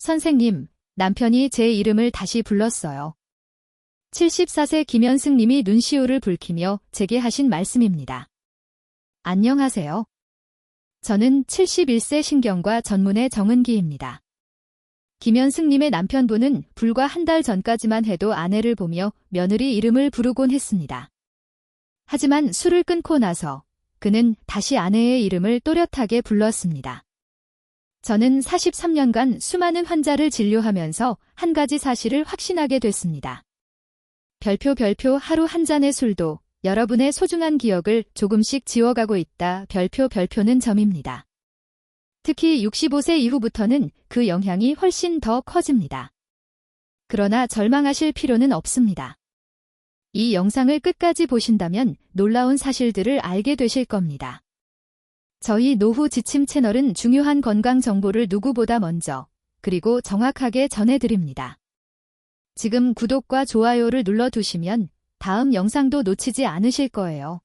선생님, 남편이 제 이름을 다시 불렀어요. 74세 김현승 님이 눈시울을 붉히며 제게 하신 말씀입니다. 안녕하세요. 저는 71세 신경과 전문의 정은기입니다. 김현승 님의 남편분은 불과 한 달 전까지만 해도 아내를 보며 며느리 이름을 부르곤 했습니다. 하지만 술을 끊고 나서 그는 다시 아내의 이름을 또렷하게 불렀습니다. 저는 43년간 수많은 환자를 진료하면서 한 가지 사실을 확신하게 됐습니다. 별표 별표 하루 한 잔의 술도 여러분의 소중한 기억을 조금씩 지워가고 있다. 별표 별표는 점입니다. 특히 65세 이후부터는 그 영향이 훨씬 더 커집니다. 그러나 절망하실 필요는 없습니다. 이 영상을 끝까지 보신다면 놀라운 사실들을 알게 되실 겁니다. 저희 노후 지침 채널은 중요한 건강 정보를 누구보다 먼저 그리고 정확하게 전해드립니다. 지금 구독과 좋아요를 눌러두시면 다음 영상도 놓치지 않으실 거예요.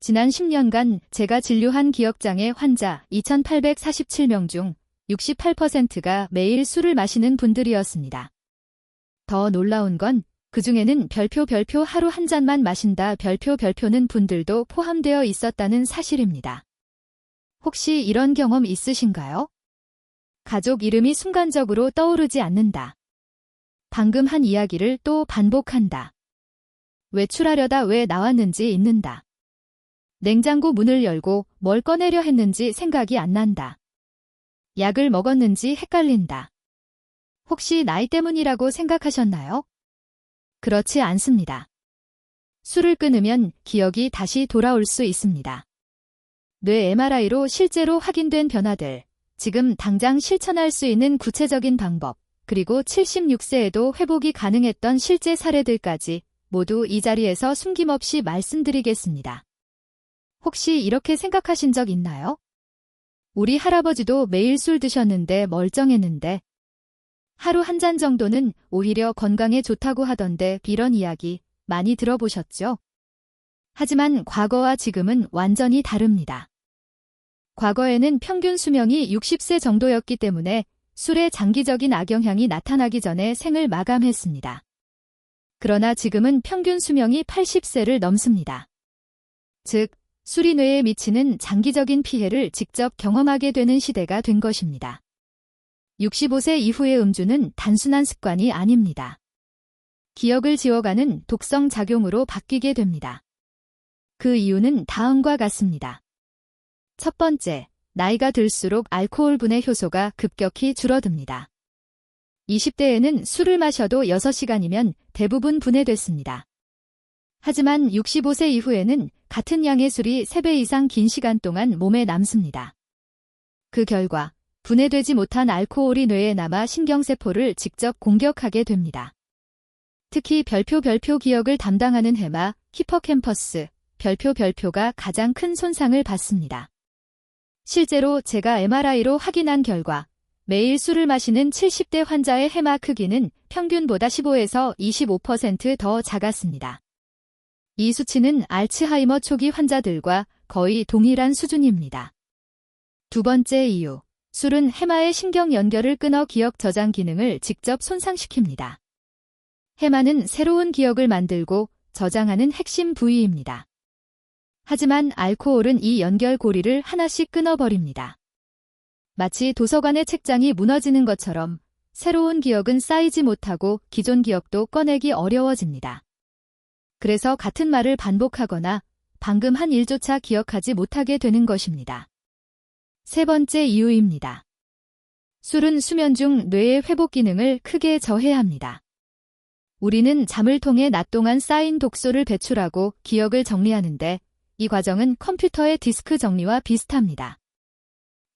지난 10년간 제가 진료한 기억장애 환자 2,847명 중 68%가 매일 술을 마시는 분들이었습니다. 더 놀라운 건 그 중에는 별표 별표 하루 한 잔만 마신다 별표 별표는 분들도 포함되어 있었다는 사실입니다. 혹시 이런 경험 있으신가요? 가족 이름이 순간적으로 떠오르지 않는다. 방금 한 이야기를 또 반복한다. 외출하려다 왜 나왔는지 잊는다. 냉장고 문을 열고 뭘 꺼내려 했는지 생각이 안 난다. 약을 먹었는지 헷갈린다. 혹시 나이 때문이라고 생각하셨나요? 그렇지 않습니다. 술을 끊으면 기억이 다시 돌아올 수 있습니다. 뇌 MRI로 실제로 확인된 변화들, 지금 당장 실천할 수 있는 구체적인 방법, 그리고 76세에도 회복이 가능했던 실제 사례들까지 모두 이 자리에서 숨김없이 말씀드리겠습니다. 혹시 이렇게 생각하신 적 있나요? 우리 할아버지도 매일 술 드셨는데 멀쩡했는데 하루 한 잔 정도는 오히려 건강에 좋다고 하던데 이런 이야기 많이 들어보셨죠? 하지만 과거와 지금은 완전히 다릅니다. 과거에는 평균 수명이 60세 정도였기 때문에 술의 장기적인 악영향이 나타나기 전에 생을 마감했습니다. 그러나 지금은 평균 수명이 80세를 넘습니다. 즉, 술이 뇌에 미치는 장기적인 피해를 직접 경험하게 되는 시대가 된 것입니다. 65세 이후의 음주는 단순한 습관이 아닙니다. 기억을 지워가는 독성 작용으로 바뀌게 됩니다. 그 이유는 다음과 같습니다. 첫 번째, 나이가 들수록 알코올 분해 효소가 급격히 줄어듭니다. 20대에는 술을 마셔도 6시간이면 대부분 분해됐습니다. 하지만 65세 이후에는 같은 양의 술이 3배 이상 긴 시간 동안 몸에 남습니다. 그 결과 분해되지 못한 알코올이 뇌에 남아 신경세포를 직접 공격하게 됩니다. 특히 별표 별표 기억을 담당하는 해마, 히퍼캠퍼스, 별표 별표가 가장 큰 손상을 받습니다. 실제로 제가 MRI로 확인한 결과 매일 술을 마시는 70대 환자의 해마 크기는 평균보다 15에서 25%더 작았습니다. 이 수치는 알츠하이머 초기 환자들과 거의 동일한 수준입니다. 두 번째 이유, 술은 해마의 신경 연결을 끊어 기억 저장 기능을 직접 손상시킵니다. 해마는 새로운 기억을 만들고 저장하는 핵심 부위입니다. 하지만 알코올은 이 연결고리를 하나씩 끊어버립니다. 마치 도서관의 책장이 무너지는 것처럼 새로운 기억은 쌓이지 못하고 기존 기억도 꺼내기 어려워집니다. 그래서 같은 말을 반복하거나 방금 한 일조차 기억하지 못하게 되는 것입니다. 세 번째 이유입니다. 술은 수면 중 뇌의 회복 기능을 크게 저해합니다. 우리는 잠을 통해 낮 동안 쌓인 독소를 배출하고 기억을 정리하는데 이 과정은 컴퓨터의 디스크 정리와 비슷합니다.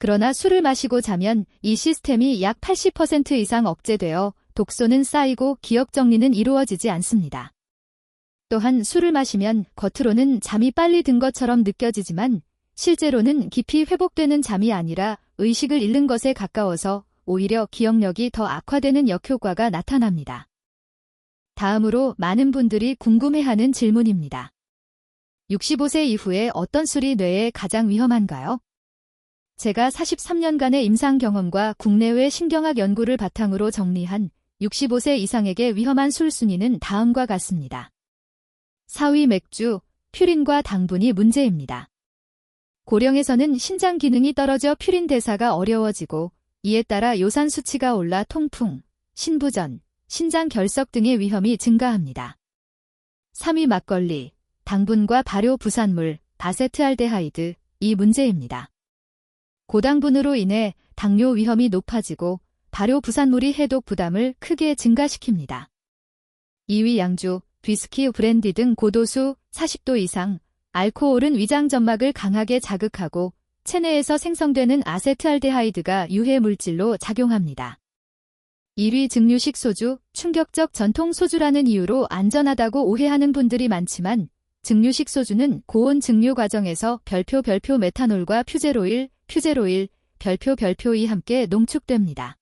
그러나 술을 마시고 자면 이 시스템이 약 80% 이상 억제되어 독소는 쌓이고 기억 정리는 이루어지지 않습니다. 또한 술을 마시면 겉으로는 잠이 빨리 든 것처럼 느껴지지만 실제로는 깊이 회복되는 잠이 아니라 의식을 잃는 것에 가까워서 오히려 기억력이 더 악화되는 역효과가 나타납니다. 다음으로 많은 분들이 궁금해하는 질문입니다. 65세 이후에 어떤 술이 뇌에 가장 위험한가요? 제가 43년간의 임상 경험과 국내외 신경학 연구를 바탕으로 정리한 65세 이상에게 위험한 술 순위는 다음과 같습니다. 4위 맥주, 퓨린과 당분이 문제입니다. 고령에서는 신장 기능이 떨어져 퓨린 대사가 어려워지고 이에 따라 요산 수치가 올라 통풍, 신부전, 신장 결석 등의 위험이 증가합니다. 3위 막걸리, 당분과 발효 부산물, 바세트알데하이드, 이 문제입니다. 고당분으로 인해 당뇨 위험이 높아지고 발효 부산물이 해독 부담을 크게 증가시킵니다. 2위 양주, 위스키, 브랜디 등 고도수 40도 이상 알코올은 위장 점막을 강하게 자극하고 체내에서 생성되는 아세트알데하이드가 유해 물질로 작용합니다. 1위 증류식 소주, 충격적 전통 소주라는 이유로 안전하다고 오해하는 분들이 많지만 증류식 소주는 고온 증류 과정에서 별표 별표 메탄올과 퓨제로일, 퓨제로일, 별표 별표이 함께 농축됩니다.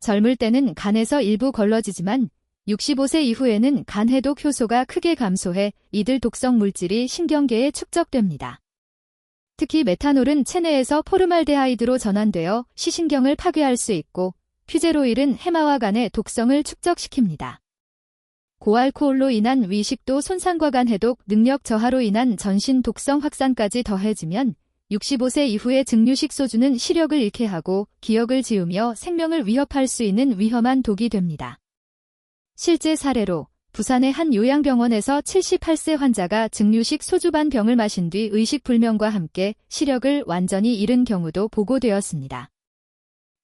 젊을 때는 간에서 일부 걸러지지만 65세 이후에는 간 해독 효소가 크게 감소해 이들 독성 물질이 신경계에 축적됩니다. 특히 메탄올은 체내에서 포르말데하이드로 전환되어 시신경을 파괴할 수 있고 퓨제로일은 해마와 간의 독성을 축적시킵니다. 고알코올로 인한 위식도 손상과 간 해독 능력 저하로 인한 전신 독성 확산까지 더해지면 65세 이후의 증류식 소주는 시력을 잃게 하고 기억을 지우며 생명을 위협할 수 있는 위험한 독이 됩니다. 실제 사례로 부산의 한 요양병원에서 78세 환자가 증류식 소주 반 병을 마신 뒤 의식불명과 함께 시력을 완전히 잃은 경우도 보고되었습니다.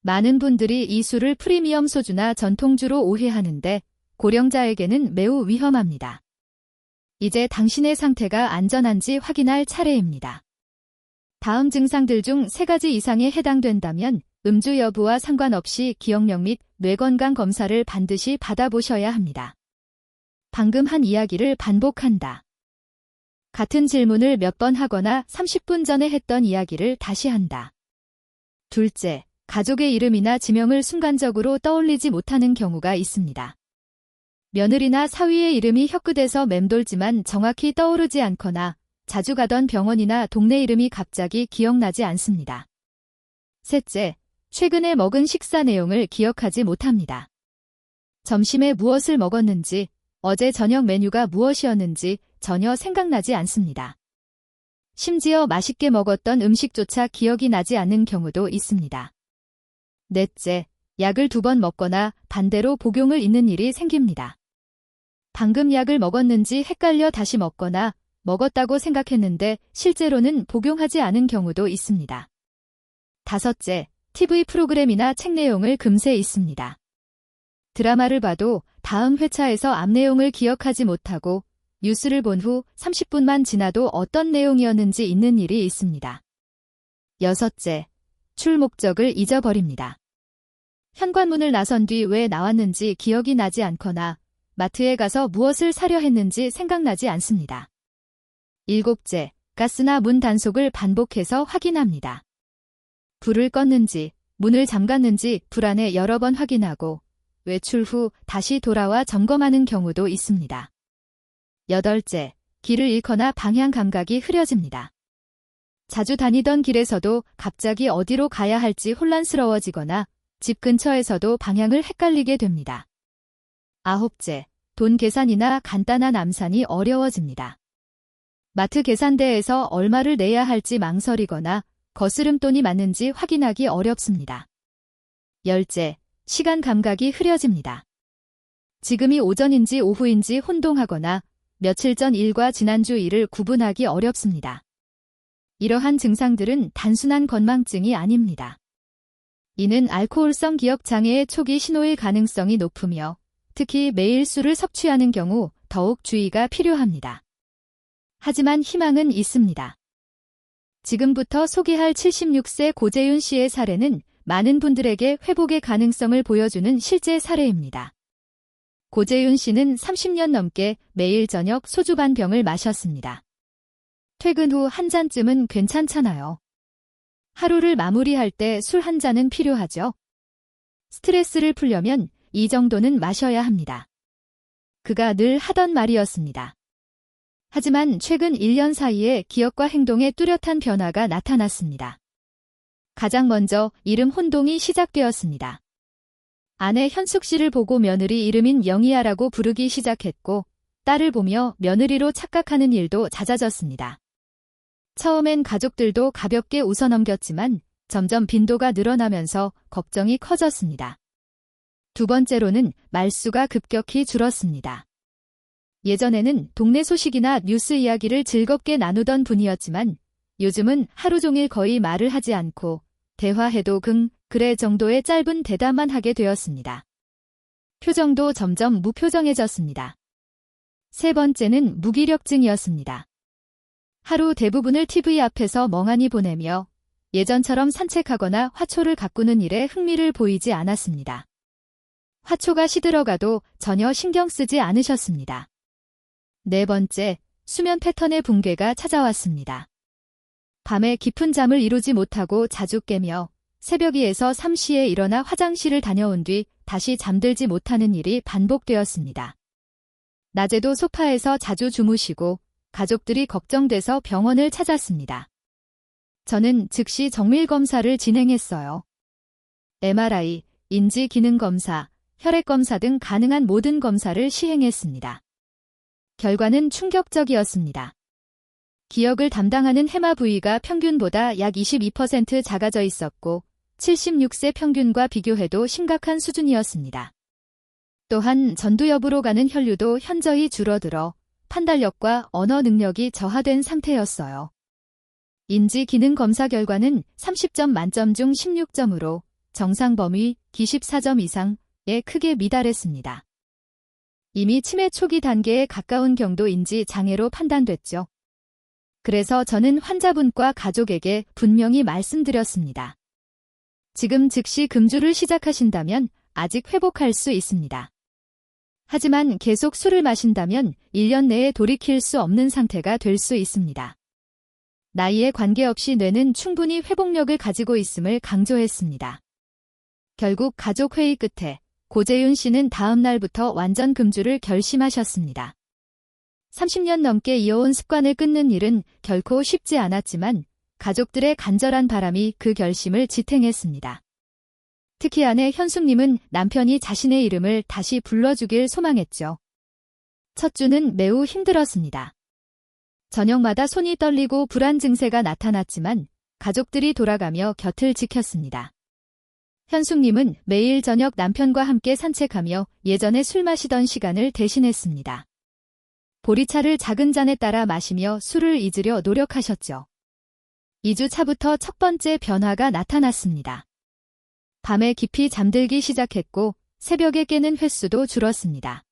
많은 분들이 이 술을 프리미엄 소주나 전통주로 오해하는데 고령자에게는 매우 위험합니다. 이제 당신의 상태가 안전한지 확인할 차례입니다. 다음 증상들 중 세 가지 이상에 해당된다면 음주 여부와 상관없이 기억력 및 뇌건강 검사를 반드시 받아보셔야 합니다. 방금 한 이야기를 반복한다. 같은 질문을 몇 번 하거나 30분 전에 했던 이야기를 다시 한다. 둘째, 가족의 이름이나 지명을 순간적으로 떠올리지 못하는 경우가 있습니다. 며느리나 사위의 이름이 혀끝에서 맴돌지만 정확히 떠오르지 않거나 자주 가던 병원이나 동네 이름이 갑자기 기억나지 않습니다. 셋째, 최근에 먹은 식사 내용을 기억하지 못합니다. 점심에 무엇을 먹었는지, 어제 저녁 메뉴가 무엇이었는지 전혀 생각나지 않습니다. 심지어 맛있게 먹었던 음식조차 기억이 나지 않는 경우도 있습니다. 넷째, 약을 두 번 먹거나 반대로 복용을 잊는 일이 생깁니다. 방금 약을 먹었는지 헷갈려 다시 먹거나 먹었다고 생각했는데 실제로는 복용하지 않은 경우도 있습니다. 다섯째, TV 프로그램이나 책 내용을 금세 잊습니다. 드라마를 봐도 다음 회차에서 앞 내용을 기억하지 못하고 뉴스를 본 후 30분만 지나도 어떤 내용이었는지 잊는 일이 있습니다. 여섯째, 출 목적을 잊어버립니다. 현관문을 나선 뒤 왜 나왔는지 기억이 나지 않거나 마트에 가서 무엇을 사려 했는지 생각나지 않습니다. 일곱째, 가스나 문 단속을 반복해서 확인합니다. 불을 껐는지, 문을 잠갔는지 불안에 여러 번 확인하고 외출 후 다시 돌아와 점검하는 경우도 있습니다. 여덟째, 길을 잃거나 방향 감각이 흐려집니다. 자주 다니던 길에서도 갑자기 어디로 가야 할지 혼란스러워지거나 집 근처에서도 방향을 헷갈리게 됩니다. 아홉째, 돈 계산이나 간단한 암산이 어려워집니다. 마트 계산대에서 얼마를 내야 할지 망설이거나 거스름돈이 맞는지 확인하기 어렵습니다. 열째, 시간 감각이 흐려집니다. 지금이 오전인지 오후인지 혼동하거나 며칠 전 일과 지난주 일을 구분하기 어렵습니다. 이러한 증상들은 단순한 건망증이 아닙니다. 이는 알코올성 기억 장애의 초기 신호일 가능성이 높으며 특히 매일 술을 섭취하는 경우 더욱 주의가 필요합니다. 하지만 희망은 있습니다. 지금부터 소개할 76세 고재윤 씨의 사례는 많은 분들에게 회복의 가능성을 보여주는 실제 사례입니다. 고재윤 씨는 30년 넘게 매일 저녁 소주 반 병을 마셨습니다. 퇴근 후 한 잔쯤은 괜찮잖아요. 하루를 마무리할 때 술 한 잔은 필요하죠. 스트레스를 풀려면 이 정도는 마셔야 합니다. 그가 늘 하던 말이었습니다. 하지만 최근 1년 사이에 기억과 행동에 뚜렷한 변화가 나타났습니다. 가장 먼저 이름 혼동이 시작되었습니다. 아내 현숙 씨를 보고 며느리 이름인 영희야라고 부르기 시작했고 딸을 보며 며느리로 착각하는 일도 잦아졌습니다. 처음엔 가족들도 가볍게 웃어넘겼지만 점점 빈도가 늘어나면서 걱정이 커졌습니다. 두 번째로는 말수가 급격히 줄었습니다. 예전에는 동네 소식이나 뉴스 이야기를 즐겁게 나누던 분이었지만 요즘은 하루 종일 거의 말을 하지 않고 대화해도 긍, 그래 정도의 짧은 대답만 하게 되었습니다. 표정도 점점 무표정해졌습니다. 세 번째는 무기력증이었습니다. 하루 대부분을 TV 앞에서 멍하니 보내며 예전처럼 산책하거나 화초를 가꾸는 일에 흥미를 보이지 않았습니다. 화초가 시들어가도 전혀 신경 쓰지 않으셨습니다. 네 번째, 수면 패턴의 붕괴가 찾아왔습니다. 밤에 깊은 잠을 이루지 못하고 자주 깨며 새벽 2에서 3시에 일어나 화장실을 다녀온 뒤 다시 잠들지 못하는 일이 반복되었습니다. 낮에도 소파에서 자주 주무시고 가족들이 걱정돼서 병원을 찾았습니다. 저는 즉시 정밀 검사를 진행했어요. MRI, 인지 기능 검사, 혈액 검사 등 가능한 모든 검사를 시행했습니다. 결과는 충격적이었습니다. 기억을 담당하는 해마 부위가 평균보다 약 22% 작아져 있었고 76세 평균과 비교해도 심각한 수준이었습니다. 또한 전두엽으로 가는 혈류도 현저히 줄어들어 판단력과 언어 능력이 저하된 상태였어요. 인지 기능 검사 결과는 30점 만점 중 16점으로 정상 범위 24점 이상 에 크게 미달했습니다. 이미 치매 초기 단계에 가까운 경도 인지 장애로 판단됐죠. 그래서 저는 환자분과 가족에게 분명히 말씀드렸습니다. 지금 즉시 금주를 시작하신다면 아직 회복할 수 있습니다. 하지만 계속 술을 마신다면 1년 내에 돌이킬 수 없는 상태가 될 수 있습니다. 나이에 관계없이 뇌는 충분히 회복력을 가지고 있음을 강조했습니다. 결국 가족 회의 끝에 고재윤 씨는 다음 날부터 완전 금주를 결심하셨습니다. 30년 넘게 이어온 습관을 끊는 일은 결코 쉽지 않았지만 가족들의 간절한 바람이 그 결심을 지탱했습니다. 특히 아내 현숙님은 남편이 자신의 이름을 다시 불러주길 소망했죠. 첫 주는 매우 힘들었습니다. 저녁마다 손이 떨리고 불안 증세가 나타났지만 가족들이 돌아가며 곁을 지켰습니다. 현숙님은 매일 저녁 남편과 함께 산책하며 예전에 술 마시던 시간을 대신했습니다. 보리차를 작은 잔에 따라 마시며 술을 잊으려 노력하셨죠. 2주 차부터 첫 번째 변화가 나타났습니다. 밤에 깊이 잠들기 시작했고 새벽에 깨는 횟수도 줄었습니다.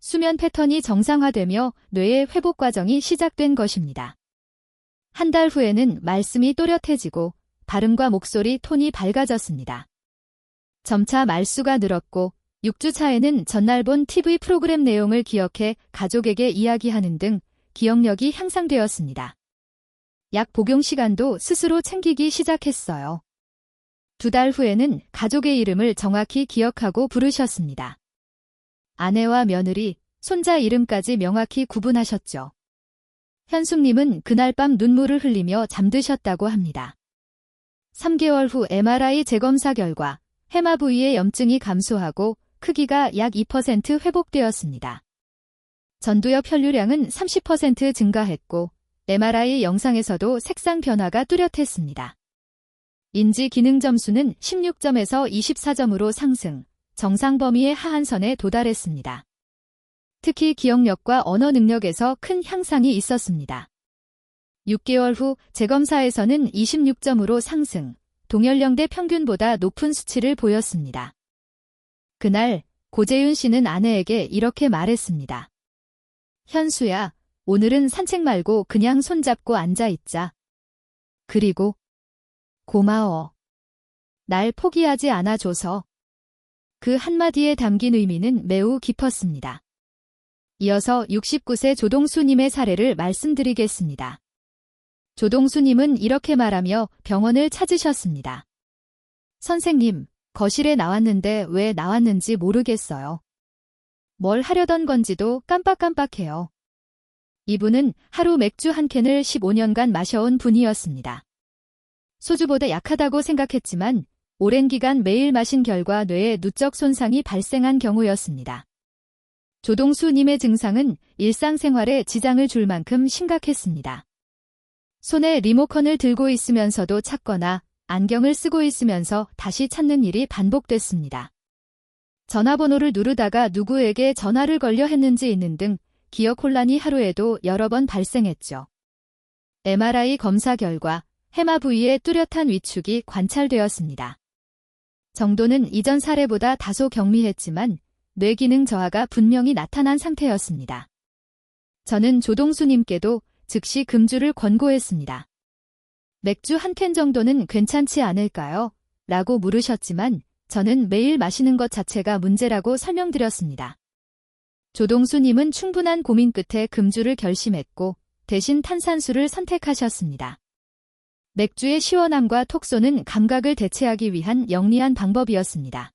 수면 패턴이 정상화되며 뇌의 회복 과정이 시작된 것입니다. 한 달 후에는 말씀이 또렷해지고 발음과 목소리 톤이 밝아졌습니다. 점차 말수가 늘었고 6주 차에는 전날 본 TV 프로그램 내용을 기억해 가족에게 이야기하는 등 기억력이 향상되었습니다. 약 복용 시간도 스스로 챙기기 시작했어요. 두 달 후에는 가족의 이름을 정확히 기억하고 부르셨습니다. 아내와 며느리, 손자 이름까지 명확히 구분하셨죠. 현숙님은 그날 밤 눈물을 흘리며 잠드셨다고 합니다. 3개월 후 MRI 재검사 결과 해마 부위의 염증이 감소하고 크기가 약 2% 회복되었습니다. 전두엽 혈류량은 30% 증가했고 MRI 영상에서도 색상 변화가 뚜렷했습니다. 인지 기능 점수는 16점에서 24점으로 상승, 정상 범위의 하한선에 도달했습니다. 특히 기억력과 언어 능력에서 큰 향상이 있었습니다. 6개월 후 재검사에서는 26점으로 상승, 동연령대 평균보다 높은 수치를 보였습니다. 그날 고재윤 씨는 아내에게 이렇게 말했습니다. 현수야, 오늘은 산책 말고 그냥 손잡고 앉아있자. 그리고 고마워. 날 포기하지 않아줘서. 그 한마디에 담긴 의미는 매우 깊었습니다. 이어서 69세 조동수님의 사례를 말씀드리겠습니다. 조동수님은 이렇게 말하며 병원을 찾으셨습니다. 선생님, 거실에 나왔는데 왜 나왔는지 모르겠어요. 뭘 하려던 건지도 깜빡깜빡해요. 이분은 하루 맥주 한 캔을 15년간 마셔온 분이었습니다. 소주보다 약하다고 생각했지만 오랜 기간 매일 마신 결과 뇌에 누적 손상이 발생한 경우였습니다. 조동수님의 증상은 일상생활에 지장을 줄 만큼 심각했습니다. 손에 리모컨을 들고 있으면서도 찾거나 안경을 쓰고 있으면서 다시 찾는 일이 반복됐습니다. 전화번호를 누르다가 누구에게 전화를 걸려 했는지 있는 등 기억 혼란이 하루에도 여러 번 발생했죠. MRI 검사 결과 해마 부위에 뚜렷한 위축이 관찰되었습니다. 정도는 이전 사례보다 다소 경미했지만 뇌기능 저하가 분명히 나타난 상태였습니다. 저는 조동수님께도 즉시 금주를 권고했습니다. 맥주 한 캔 정도는 괜찮지 않을까요? 라고 물으셨지만 저는 매일 마시는 것 자체가 문제라고 설명드렸습니다. 조동수님은 충분한 고민 끝에 금주를 결심했고 대신 탄산수를 선택하셨습니다. 맥주의 시원함과 톡 쏘는 감각을 대체하기 위한 영리한 방법이었습니다.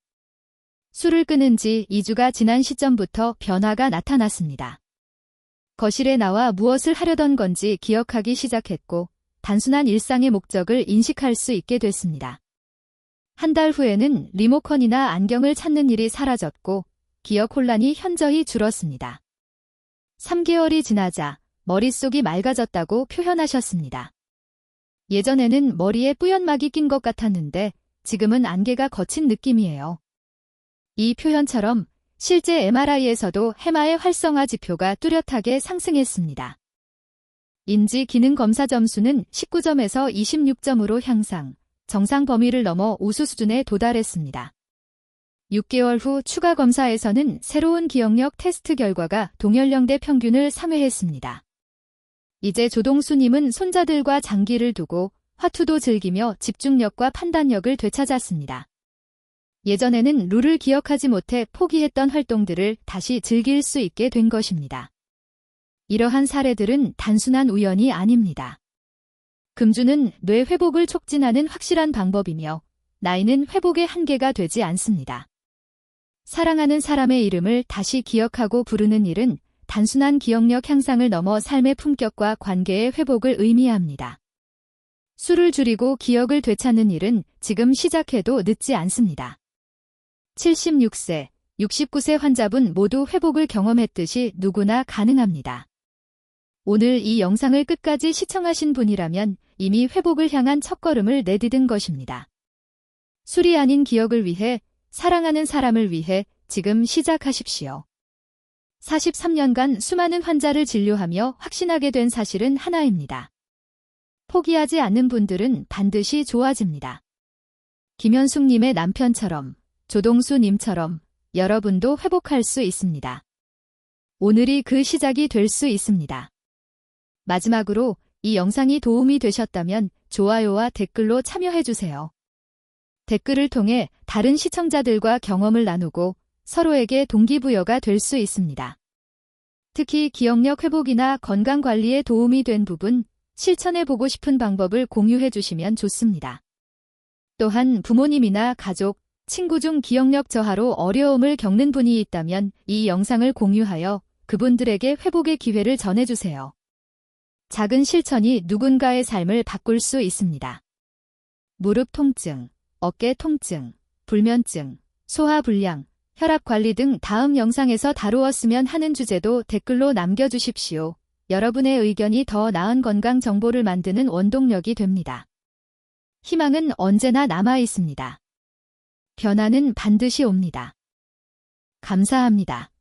술을 끊은 지 2주가 지난 시점부터 변화가 나타났습니다. 거실에 나와 무엇을 하려던 건지 기억하기 시작했고 단순한 일상의 목적을 인식할 수 있게 됐습니다. 한 달 후에는 리모컨이나 안경을 찾는 일이 사라졌고 기억 혼란이 현저히 줄었습니다. 3개월이 지나자 머릿속이 맑아졌다고 표현하셨습니다. 예전에는 머리에 뿌연막이 낀 것 같았는데 지금은 안개가 거친 느낌이에요. 이 표현처럼 실제 MRI에서도 해마의 활성화 지표가 뚜렷하게 상승했습니다. 인지 기능 검사 점수는 19점에서 26점으로 향상, 정상 범위를 넘어 우수 수준에 도달했습니다. 6개월 후 추가 검사에서는 새로운 기억력 테스트 결과가 동연령대 평균을 상회했습니다. 이제 조동수님은 손자들과 장기를 두고 화투도 즐기며 집중력과 판단력을 되찾았습니다. 예전에는 룰을 기억하지 못해 포기했던 활동들을 다시 즐길 수 있게 된 것입니다. 이러한 사례들은 단순한 우연이 아닙니다. 금주는 뇌 회복을 촉진하는 확실한 방법이며 나이는 회복의 한계가 되지 않습니다. 사랑하는 사람의 이름을 다시 기억하고 부르는 일은 단순한 기억력 향상을 넘어 삶의 품격과 관계의 회복을 의미합니다. 술을 줄이고 기억을 되찾는 일은 지금 시작해도 늦지 않습니다. 76세, 69세 환자분 모두 회복을 경험했듯이 누구나 가능합니다. 오늘 이 영상을 끝까지 시청하신 분이라면 이미 회복을 향한 첫걸음을 내디딘 것입니다. 술이 아닌 기억을 위해, 사랑하는 사람을 위해 지금 시작하십시오. 43년간 수많은 환자를 진료하며 확신하게 된 사실은 하나입니다. 포기하지 않는 분들은 반드시 좋아집니다. 김현숙님의 남편처럼 조동수님처럼 여러분도 회복할 수 있습니다. 오늘이 그 시작이 될 수 있습니다. 마지막으로 이 영상이 도움이 되셨다면 좋아요와 댓글로 참여해주세요. 댓글을 통해 다른 시청자들과 경험을 나누고 서로에게 동기부여가 될 수 있습니다. 특히 기억력 회복이나 건강 관리에 도움이 된 부분, 실천해보고 싶은 방법을 공유해 주시면 좋습니다. 또한 부모님이나 가족, 친구 중 기억력 저하로 어려움을 겪는 분이 있다면 이 영상을 공유하여 그분들에게 회복의 기회를 전해주세요. 작은 실천이 누군가의 삶을 바꿀 수 있습니다. 무릎 통증, 어깨 통증, 불면증, 소화불량, 혈압 관리 등 다음 영상에서 다루었으면 하는 주제도 댓글로 남겨주십시오. 여러분의 의견이 더 나은 건강 정보를 만드는 원동력이 됩니다. 희망은 언제나 남아 있습니다. 변화는 반드시 옵니다. 감사합니다.